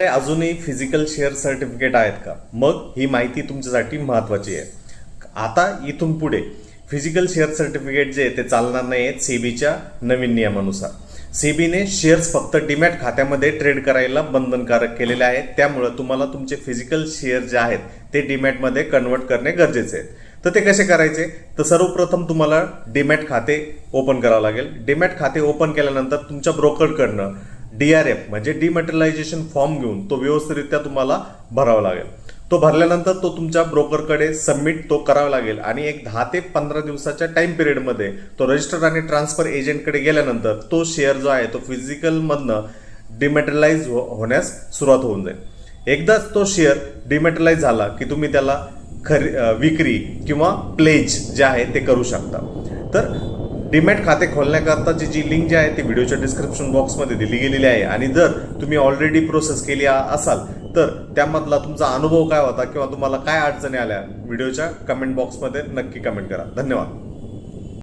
ते अजूनही physical share certificate आहेत का? मग ही माहिती तुमच्यासाठी महत्वाची आहे. आता इथून पुढे फिजिकल शेअर सर्टिफिकेट जे आहे ते चालणार नाही आहेत सेबीच्या नवीन नियमानुसार. सेबीने शेअर्स फक्त डीमॅट खात्यामध्ये ट्रेड करायला बंधनकारक केलेले आहेत. त्यामुळं तुम्हाला तुमचे फिजिकल शेअर जे आहेत ते डीमॅटमध्ये कन्वर्ट करणे गरजेचे आहे तर ते कसे करायचे? तर सर्वप्रथम तुम्हाला डीमॅट खाते ओपन करावं लागेल. डीमॅट खाते ओपन केल्यानंतर तुमच्या ब्रोकरकडनं डी आर एफ म्हणजे डिमटेरियलायझेशन फॉर्म घेऊन तो व्यवस्थितरित्या तुम्हाला भरावा लागेल. तो भरल्यानंतर तो तुमच्या ब्रोकरकडे सबमिट तो करावा लागेल. आणि एक दहा ते पंधरा दिवसाच्या टाइम पिरियडमध्ये तो रजिस्टर आणि ट्रान्सफर एजंटकडे गेल्यानंतर तो शेअर जो आहे तो फिजिकलमधनं डिमॅटेरियलाइज हो होण्यास सुरुवात होऊन जाईल. एकदाच तो शेअर डिमॅटेरियलाइज झाला की तुम्ही त्याला खरी विक्री किंवा प्लेज जे आहे ते करू शकता. तर डीमॅट खाते खोलण्याकरताची जी लिंक जी आहे ती व्हिडिओच्या डिस्क्रिप्शन बॉक्समध्ये दिली गेलेली आहे. आणि जर तुम्ही ऑलरेडी प्रोसेस केली असाल तर त्यामधला तुमचा अनुभव काय होता किंवा तुम्हाला काय अडचणी आल्या? व्हिडिओच्या कमेंट बॉक्समध्ये नक्की कमेंट करा. धन्यवाद.